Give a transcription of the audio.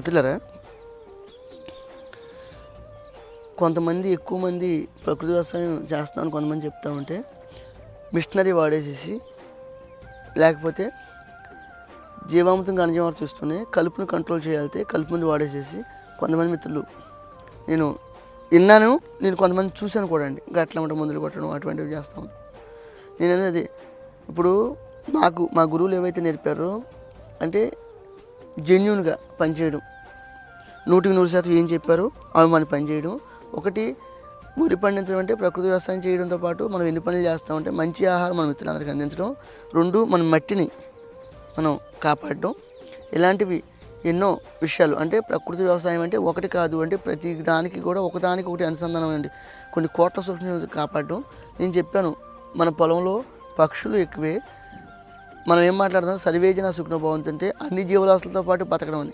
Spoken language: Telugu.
మిత్రులరా కొంతమంది ఎక్కువ మంది ప్రకృతి వ్యవసాయం చేస్తున్నామని కొంతమంది చెప్తా ఉంటే మిషనరీ వాడేసేసి లేకపోతే జీవామృతం ఘనజీవామృతం చూస్తూనే కలుపును కంట్రోల్ చేయాలితే కలుపు మంది వాడేసేసి కొంతమంది మిత్రులు నేను విన్నాను నేను కొంతమంది చూశాను కూడా అండి. గట్ల ఉంటే మందులు కొట్టడం అటువంటివి చేస్తాం నేను అనేది ఇప్పుడు నాకు మా గురువులు ఏవైతే నేర్పారో అంటే జెన్యున్గా పనిచేయడం. నూటికి నూరు శాతం ఏం చెప్పారో? అవి మనం పనిచేయడం. ఒకటి వరి పండించడం అంటే ప్రకృతి వ్యవసాయం చేయడంతో పాటు మనం ఎన్ని పనులు చేస్తామంటే మంచి ఆహారం మన మిత్రులందరికీ అందించడం. రెండు మన మట్టిని మనం కాపాడడం. ఇలాంటివి ఎన్నో విషయాలు. అంటే ప్రకృతి వ్యవసాయం అంటే ఒకటి కాదు అంటే ప్రతి దానికి కూడా ఒకదానికి ఒకటి అనుసంధానం అండి. కొన్ని కోట్ల సూక్ష్మ కాపాడడం. నేను చెప్పాను మన పొలంలో పక్షులు ఎక్కువే మనం ఏం మాట్లాడుతున్నాం సర్వేజన సుఖన భవంతుంటే అన్ని జీవరాశులతో పాటు బతకడం అని.